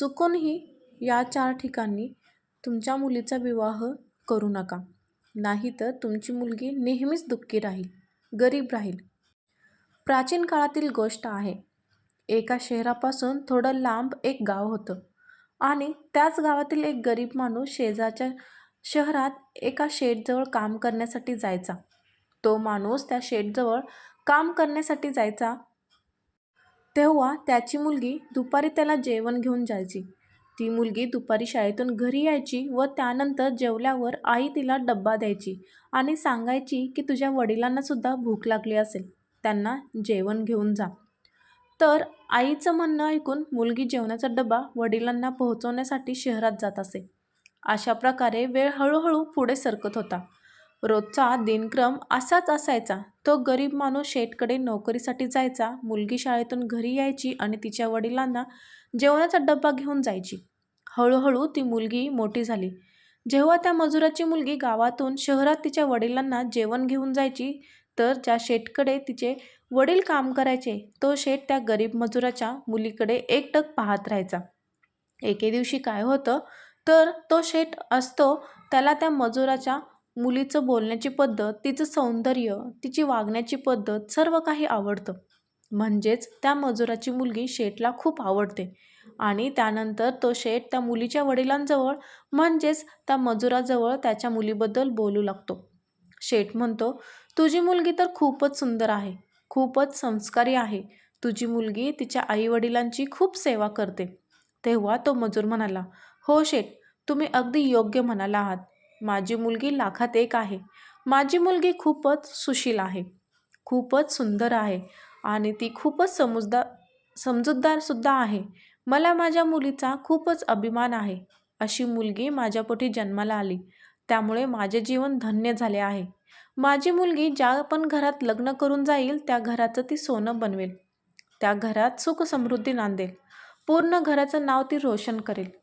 चुकूनही या चार ठिकाणी तुमच्या मुलीचा विवाह करू नका. नाहीतर तुमची मुलगी नेहमीच दुःखी राहील गरीब राहील. प्राचीन काळातील गोष्ट आहे. एका शहरापासून थोडं लांब एक गाव होतं आणि त्याच गावातील एक गरीब माणूस शेजारच्या शहरात एका शेडजवळ काम करण्यासाठी जायचा. तो माणूस त्या शेडजवळ काम करण्यासाठी जायचा तेव्हा त्याची मुलगी दुपारी त्याला जेवण घेऊन जायची. ती मुलगी दुपारी शाळेतून घरी यायची व त्यानंतर जेवल्यावर आई तिला डब्बा द्यायची आणि सांगायची की तुझ्या वडिलांनासुद्धा भूक लागली असेल त्यांना जेवण घेऊन जा. तर आईचं म्हणणं ऐकून मुलगी जेवणाचा डबा वडिलांना पोहोचवण्यासाठी शहरात जात असे. अशा प्रकारे वेळ हळूहळू पुढे सरकत होता. रोजचा दिनक्रम असाच असायचा. तो गरीब माणूस शेठकडे नोकरीसाठी जायचा मुलगी शाळेतून घरी यायची आणि तिच्या वडिलांना जेवणाचा डब्बा घेऊन जायची. हळूहळू ती मुलगी मोठी झाली. जेव्हा त्या मजुराची मुलगी गावातून शहरात तिच्या वडिलांना जेवण घेऊन जायची तर ज्या शेठकडे तिचे वडील काम करायचे तो शेठ त्या गरीब मजुराच्या मुलीकडे एकटक पाहत राहायचा. एके दिवशी काय होतं तर तो शेट असतो त्याला त्या मजुराच्या मुलीचं बोलण्याची पद्धत तिचं सौंदर्य तिची वागण्याची पद्धत सर्व काही आवडतं. म्हणजेच त्या मजुराची मुलगी शेठला खूप आवडते. आणि त्यानंतर तो शेठ त्या मुलीच्या वडिलांजवळ म्हणजेच त्या मजुराजवळ त्याच्या मुलीबद्दल बोलू लागतो. शेठ म्हणतो तुझी मुलगी तर खूपच सुंदर आहे खूपच संस्कारी आहे. तुझी मुलगी तिच्या आईवडिलांची खूप सेवा करते. तेव्हा तो मजूर म्हणाला हो शेठ तुम्ही अगदी योग्य म्हणाला आहात. माझी मुलगी लाखात एक आहे. माझी मुलगी खूपच सुशील आहे. खूपच सुंदर आहे आणि ती खूपच समजदार समजूतदारसुद्धा आहे. मला माझ्या मुलीचा खूपच अभिमान आहे. अशी मुलगी माझ्यापोटी जन्माला आली. त्यामुळे माझे जीवन धन्य झाले आहे. माझी मुलगी ज्या पण घरात लग्न करून जाईल त्या घराचं ती सोनं बनवेल. त्या घरात सुख समृद्धी नांदेल. पूर्ण घराचं नाव ती रोशन करेल.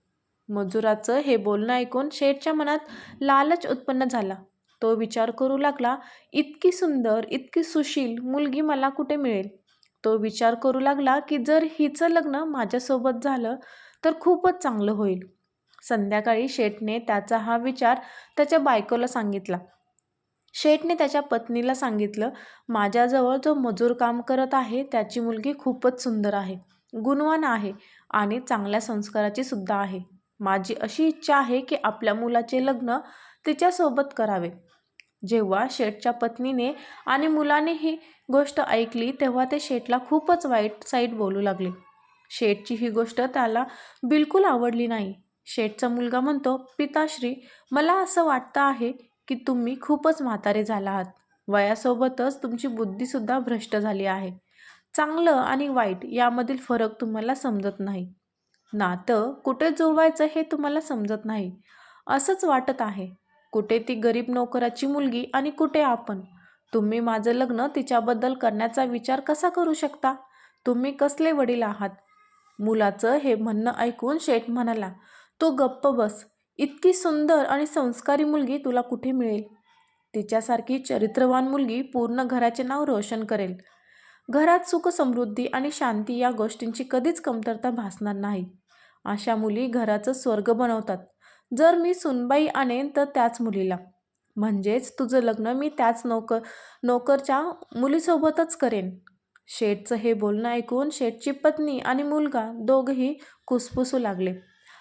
मजुराचं हे बोलणं ऐकून शेठच्या मनात लालच उत्पन्न झाला. तो विचार करू लागला इतकी सुंदर इतकी सुशील मुलगी मला कुठे मिळेल? तो विचार करू लागला की जर हिचं लग्न माझ्यासोबत झालं तर खूपच चांगलं होईल. संध्याकाळी शेठने त्याचा हा विचार त्याच्या बायकोला सांगितला. शेठने त्याच्या पत्नीला सांगितलं माझ्याजवळ जो मजूर काम करत आहे त्याची मुलगी खूपच सुंदर आहे गुणवान आहे आणि चांगल्या संस्काराची सुद्धा आहे. माझी अशी इच्छा आहे की आपल्या मुलाचे लग्न तिच्यासोबत करावे. जेव्हा शेठच्या पत्नीने आणि मुलाने ही गोष्ट ऐकली तेव्हा ते शेठला खूपच वाईट साईट बोलू लागले. शेठची ही गोष्ट त्याला बिलकुल आवडली नाही. शेठचा मुलगा म्हणतो पिताश्री मला असं वाटतं आहे की तुम्ही खूपच म्हातारे झाला आहात. वयासोबतच तुमची बुद्धीसुद्धा भ्रष्ट झाली आहे. चांगलं आणि वाईट यामधील फरक तुम्हाला समजत नाही. नातं कुठे जुळवायचं हे तुम्हाला समजत नाही. असंच वाटत आहे. कुठे ती गरीब नोकराची मुलगी आणि कुठे आपण? तुम्ही माझं लग्न तिच्याबद्दल करण्याचा विचार कसा करू शकता? तुम्ही कसले वडील आहात? मुलाचं हे म्हणणं ऐकून शेठ म्हणाला तो गप्प बस. इतकी सुंदर आणि संस्कारी मुलगी तुला कुठे मिळेल? तिच्यासारखी चरित्रवान मुलगी पूर्ण घराचे नाव रोशन करेल. घरात सुख समृद्धी आणि शांती या गोष्टींची कधीच कमतरता भासणार नाही. अशा मुली घराचं स्वर्ग बनवतात. जर मी सुनबाई आणेन तर त्याच मुलीला. म्हणजेच तुझं लग्न मी त्याच नोकर नोकरच्या मुलीसोबतच करेन. शेठचं हे बोलणं ऐकून शेठची पत्नी आणि मुलगा दोघंही कुसफुसू लागले.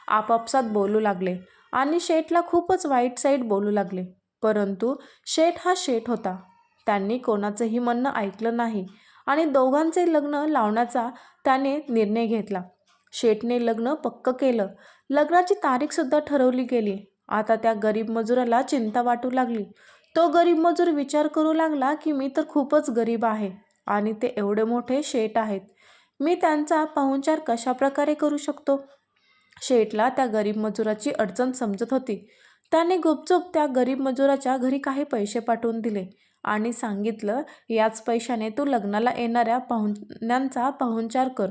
आपापसात बोलू लागले आणि शेठला खूपच वाईट साईड बोलू लागले. परंतु शेठ हा शेठ होता. त्यांनी कोणाचंही म्हणणं ऐकलं नाही. आणि दोघांचे लग्न लावण्याचा त्याने निर्णय घेतला. शेठने लग्न पक्क केलं. लग्नाची तारीखसुद्धा ठरवली गेली. आता त्या गरीब मजुराला चिंता वाटू लागली. तो गरीब मजूर विचार करू लागला की मी तर खूपच गरीब आहे आणि ते एवढे मोठे शेठ आहेत. मी त्यांचा पाहुणचार कशाप्रकारे करू शकतो? शेठला त्या गरीब मजुराची अडचण समजत होती. त्याने गुपचूप त्या गरीब मजुराच्या घरी काही पैसे पाठवून दिले. आणि सांगितलं याच पैशाने तू लग्नाला येणाऱ्या पाहुण्यांचा पाहुणचार कर.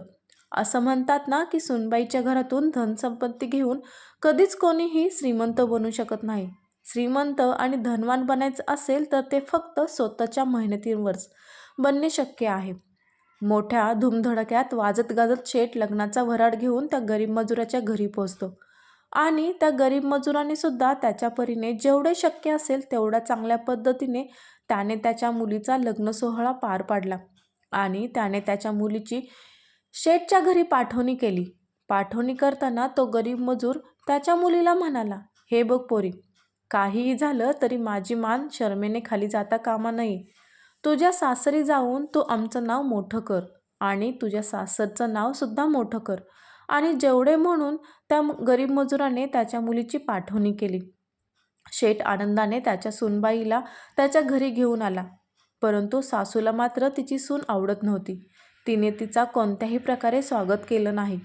असं म्हणतात ना की सुनबाईच्या घरातून धनसंपत्ती घेऊन कधीच कोणीही श्रीमंत बनू शकत नाही. श्रीमंत आणि धनवान बनायचं असेल तर ते फक्त स्वतःच्या मेहनतीवरच बनणे शक्य आहे. मोठ्या धुमधडक्यात वाजत गाजत शेठ लग्नाचा वऱ्हाड घेऊन त्या गरीब मजुराच्या घरी पोहोचतो. आणि त्या गरीब मजुराने सुद्धा त्याच्या परीने जेवढे शक्य असेल तेवढ्या चांगल्या पद्धतीने त्याने त्याच्या मुलीचा लग्न सोहळा पार पाडला आणि त्याने त्याच्या मुलीची शेठच्या घरी पाठवणी केली. पाठवणी करताना तो गरीब मजूर त्याच्या मुलीला म्हणाला हे बघ पोरी काहीही झालं तरी माझी मान शर्मेने खाली जाता कामा नये. तुझ्या सासरी जाऊन तू आमचं नाव मोठं कर आणि तुझ्या सासरचं नावसुद्धा मोठं कर. आणि जेवढे म्हणून त्या गरीब मजुराने त्याच्या मुलीची पाठवणी केली. शेठ आनंदाने त्याच्या सूनबाईला त्याच्या घरी घेऊन आला. परंतु सासूला मात्र तिची सून आवडत नव्हती. तिने तिचा कोणत्याही प्रकारे स्वागत केलं नाही.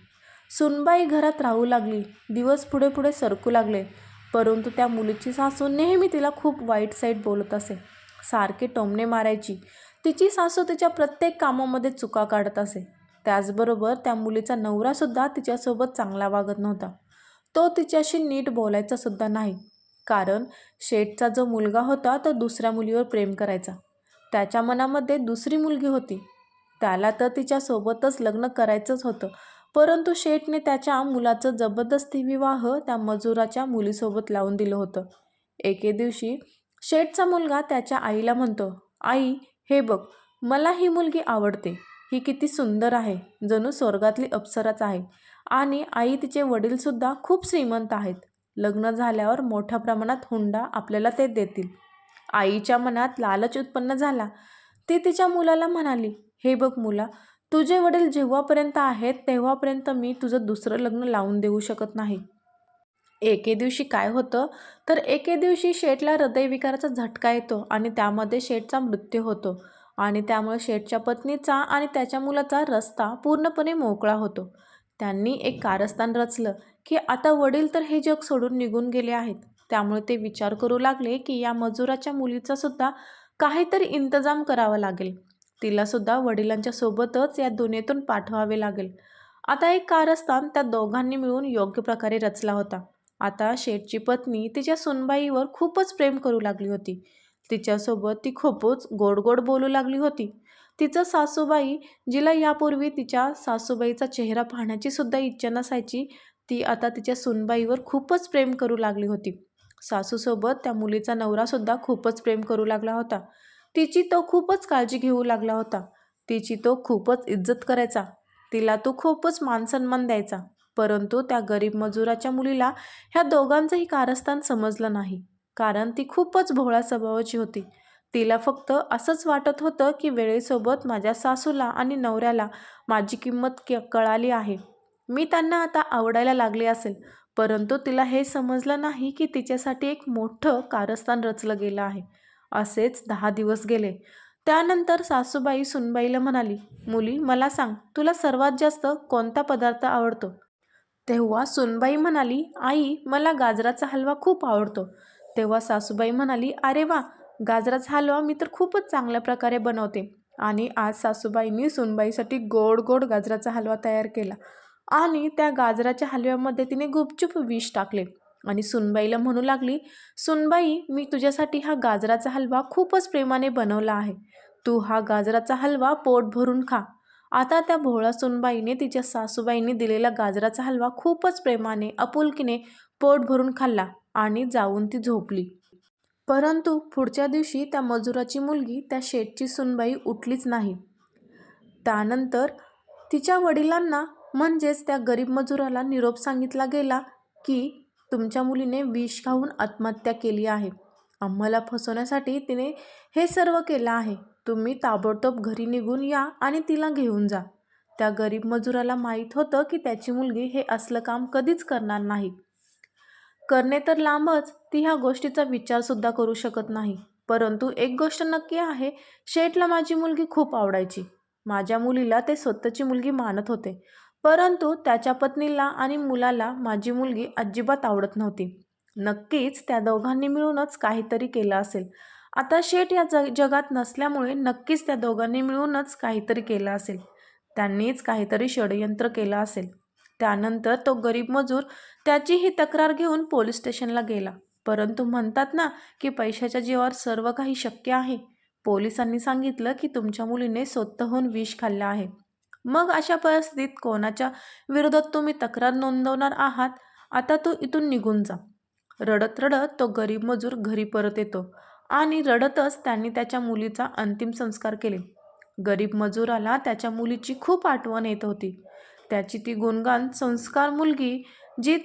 सुनबाई घरात राहू लागली. दिवस पुढे पुढे सरकू लागले. परंतु त्या मुलीची सासू नेहमी तिला खूप वाईट साईट बोलत असे. सारखे टोमणे मारायची. तिची सासू तिच्या प्रत्येक कामामध्ये चुका काढत असे. त्याचबरोबर त्या मुलीचा नवरासुद्धा तिच्यासोबत चांगला वागत नव्हता. तो तिच्याशी नीट बोलायचा सुद्धा नाही. कारण शेठचा जो मुलगा होता तो दुसऱ्या मुलीवर प्रेम करायचा. त्याच्या मनामध्ये दुसरी मुलगी होती. त्याला तर तिच्यासोबतच लग्न करायचंच होतं. परंतु शेठने त्याच्या मुलाचं जबरदस्ती विवाह त्या मजुराच्या मुलीसोबत लावून दिलं होतं. एके दिवशी शेठचा मुलगा त्याच्या आईला म्हणतो आई हे बघ मला ही मुलगी आवडते. ही किती सुंदर आहे. जणू स्वर्गातली अप्सराच आहे. आणि आई तिचे वडीलसुद्धा खूप श्रीमंत आहेत. लग्न झाल्यावर मोठ्या प्रमाणात हुंडा आपल्याला ते देतील. आईच्या मनात लालच उत्पन्न झाला. ती तिच्या मुलाला म्हणाली हे बघ मुला तुझे वडील जेव्हापर्यंत आहेत तेव्हापर्यंत मी तुझं दुसरं लग्न लावून देऊ शकत नाही. एके दिवशी काय होतं? तर एके दिवशी शेठला हृदयविकाराचा झटका येतो आणि त्यामध्ये शेठचा मृत्यू होतो. आणि त्यामुळे शेठच्या पत्नीचा आणि त्याच्या मुलाचा रस्ता पूर्णपणे मोकळा होतो. त्यांनी एक कारस्थान रचलं. की आता वडील तर हे जग सोडून निघून गेले आहेत. त्यामुळे ते विचार करू लागले की या मजुराच्या मुलीचा सुद्धा काहीतरी इंतजाम करावा लागेल. तिलासुद्धा वडिलांच्या सोबतच या दुनियेतून पाठवावे लागेल. आता एक कारस्थान त्या दोघांनी मिळून योग्य प्रकारे रचला होता. आता शेठची पत्नी तिच्या सुनबाईवर खूपच प्रेम करू लागली होती. तिच्यासोबत ती खूपच गोड गोड बोलू लागली होती. तिचं सासूबाई जिला यापूर्वी तिच्या सासूबाईचा चेहरा पाहण्याची सुद्धा इच्छा नसायची ती आता तिच्या सुनबाईवर खूपच प्रेम करू लागली होती. सासूसोबत त्या मुलीचा नवरासुद्धा खूपच प्रेम करू लागला होता. तिची तो खूपच काळजी घेऊ लागला होता. तिची तो खूपच इज्जत करायचा. तिला तो खूपच मानसन्मान द्यायचा. परंतु त्या गरीब मजुराच्या मुलीला ह्या दोघांचंही कारस्थान समजलं नाही. कारण ती खूपच भोळ्या स्वभावाची होती. तिला फक्त असंच वाटत होतं की वेळेसोबत माझ्या सासूला आणि नवऱ्याला माझी किंमत क कळाली आहे. मी त्यांना आता आवडायला लागले असेल परंतु तिला हे समजलं नाही की तिच्यासाठी एक मोठं कारस्थान रचलं गेलं आहे. असेच दहा दिवस गेले. त्यानंतर सासूबाई सुनबाईला म्हणाली मुली मला सांग तुला सर्वात जास्त कोणता पदार्थ आवडतो? तेव्हा सुनबाई म्हणाली आई मला गाजराचा हलवा खूप आवडतो. तेव्हा सासूबाई म्हणाली अरे वा गाजराचा हलवा मी तर खूपच चांगल्या प्रकारे बनवते. आणि आज सासूबाईंनी सुनबाईसाठी गोड गोड गाजराचा हलवा तयार केला. आणि त्या गाजराच्या हलव्यामध्ये तिने गुपचूप विष टाकले. आणि सुनबाईला म्हणू लागली सुनबाई मी तुझ्यासाठी हा गाजराचा हलवा खूपच प्रेमाने बनवला आहे. तू हा गाजराचा हलवा पोट भरून खा. आता त्या भोळा सुनबाईने तिच्या सासूबाईने दिलेला गाजराचा हलवा खूपच प्रेमाने आपुलकीने पोट भरून खाल्ला आणि जाऊन ती झोपली. परंतु पुढच्या दिवशी त्या मजुराची मुलगी त्या शेठची सुनबाई उठलीच नाही. त्यानंतर तिच्या वडिलांना म्हणजेच त्या गरीब मजुराला निरोप सांगितला गेला की तुमच्या मुलीने विष खाऊन आत्महत्या केली आहे. आम्हाला फसवण्यासाठी तिने हे सर्व केलं आहे. तुम्ही ताबडतोब घरी निघून या आणि तिला घेऊन जा. त्या गरीब मजुराला माहीत होतं की त्याची मुलगी हे असलं काम कधीच करणार नाही. करणे तर लांबच ती ह्या गोष्टीचा विचारसुद्धा करू शकत नाही. परंतु एक गोष्ट नक्की आहे शेठला माझी मुलगी खूप आवडायची. माझ्या मुलीला ते स्वतःची मुलगी मानत होते. परंतु त्याच्या पत्नीला आणि मुलाला माझी मुलगी अजिबात आवडत नव्हती. नक्कीच त्या दोघांनी मिळूनच काहीतरी केलं असेल. आता शेठ या जग जगात नसल्यामुळे नक्कीच त्या दोघांनी मिळूनच काहीतरी केलं असेल. त्यांनीच काहीतरी षडयंत्र केलं असेल. त्यानंतर तो गरीब मजूर त्याची ही तक्रार घेऊन पोलीस स्टेशनला गेला. परंतु म्हणतात ना की पैशाच्या जीवावर सर्व काही शक्य आहे. पोलिसांनी सांगितलं की तुमच्या मुलीने स्वतःहून विष खाल्लं आहे. मग अशा परिस्थितीत कोणाच्या विरोधात तुम्ही तक्रार नोंदवणार आहात? आता तू इथून निघून जा. रडत रडत तो गरीब मजूर घरी परत येतो आणि रडतच त्यांनी त्याच्या मुलीचा अंतिम संस्कार केले. गरीब मजुराला त्याच्या मुलीची खूप आठवण येत होती. त्याची ती गुणगान संस्कार मुलगी जी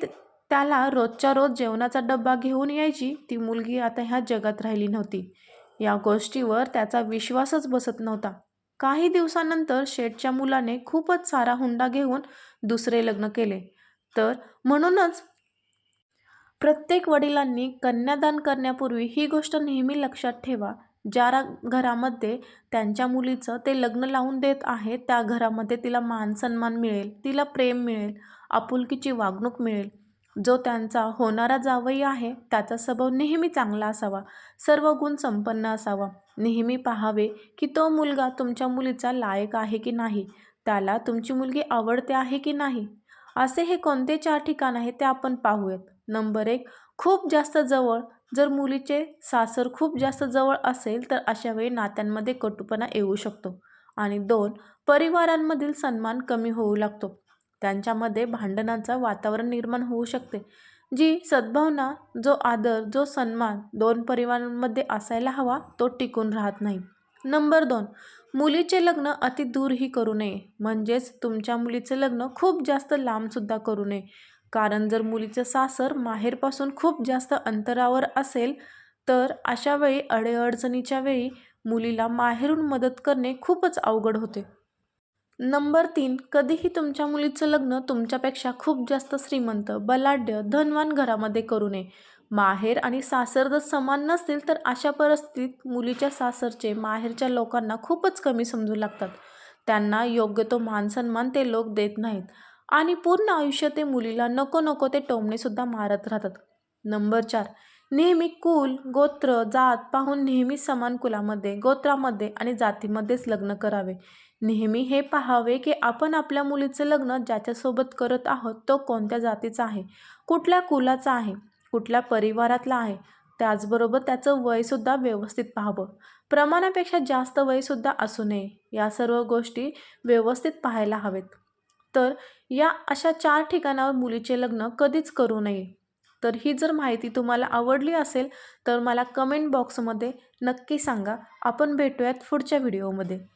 त्याला रोजच्या रोज जेवणाचा डब्बा घेऊन यायची ती मुलगी आता ह्या जगात राहिली नव्हती. या गोष्टीवर त्याचा विश्वासच बसत नव्हता. काही दिवसानंतर शेठच्या मुलाने खूपच सारा हुंडा घेऊन दुसरे लग्न केले. तर म्हणूनच प्रत्येक वडिलांनी कन्यादान करण्यापूर्वी ही गोष्ट नेहमी लक्षात ठेवा. ज्या घरामध्ये त्यांच्या मुलीचं ते लग्न लावून देत आहे त्या घरामध्ये तिला मान सन्मान मिळेल तिला प्रेम मिळेल आपुलकीची वागणूक मिळेल. जो त्यांचा होणारा जावई आहे त्याचा स्वभाव नेहमी चांगला असावा सर्व गुण संपन्न असावा. नेहमी पाहावे की तो मुलगा तुमच्या मुलीचा लायक आहे की नाही त्याला तुमची मुलगी आवडते आहे की नाही? असे हे कोणते चार ठिकाण आहे ते आपण पाहूयात. नंबर एक खूप जास्त जवळ. जर मुलीचे सासर खूप जास्त जवळ असेल तर अशा वेळी नात्यांमध्ये कटुपणा येऊ शकतो. आणि दोन परिवारांमधील सन्मान कमी होऊ लागतो. त्यांच्यामध्ये भांडणाचं वातावरण निर्माण होऊ शकते जी सद्भावना जो आदर जो सन्मान दोन परिवारांमध्ये असायला हवा तो टिकून राहत नाही. नंबर दोन मुलीचे लग्न अति दूरही करू नये. म्हणजेच तुमच्या मुलीचे लग्न खूप जास्त लांबसुद्धा करू नये. कारण जर मुलीचं सासर माहेरपासून खूप जास्त अंतरावर असेल तर अशा वेळी अडेअडचणीच्या वेळी मुलीला माहेरून मदत करणे खूपच अवघड होते. नंबर तीन कधीही तुमच्या मुलीचं लग्न तुमच्यापेक्षा खूप जास्त श्रीमंत बलाढ्य धनवान घरामध्ये करू नये. माहेर आणि सासर जर समान नसतील तर अशा परिस्थितीत मुलीच्या सासरचे माहेरच्या लोकांना खूपच कमी समजू लागतात. त्यांना योग्य तो मानसन्मान ते लोक देत नाहीत. आणि पूर्ण आयुष्य ते मुलीला नको नको ते टोमणेसुद्धा मारत राहतात. नंबर चार नेहमी कुल गोत्र जात पाहून नेहमी समान कुलामध्ये गोत्रामध्ये आणि जातीमध्येच लग्न करावे. नेहमी हे पाहावे की आपण आपल्या मुलीचं लग्न ज्याच्यासोबत करत आहोत तो कोणत्या जातीचा आहे? कुठल्या कुलाचा आहे? कुठल्या परिवारातला आहे? त्याचबरोबर त्याचं वयसुद्धा व्यवस्थित पाहावं. प्रमाणापेक्षा जास्त वयसुद्धा असू नये. या सर्व गोष्टी व्यवस्थित पाहायला हवेत. तर या अशा चार ठिकाणावर मुलीचे लग्न कधीच करू नये. तर ही जर माहिती तुम्हाला आवडली असेल तर मला कमेंट बॉक्समध्ये नक्की सांगा. आपण भेटूयात पुढच्या व्हिडिओमध्ये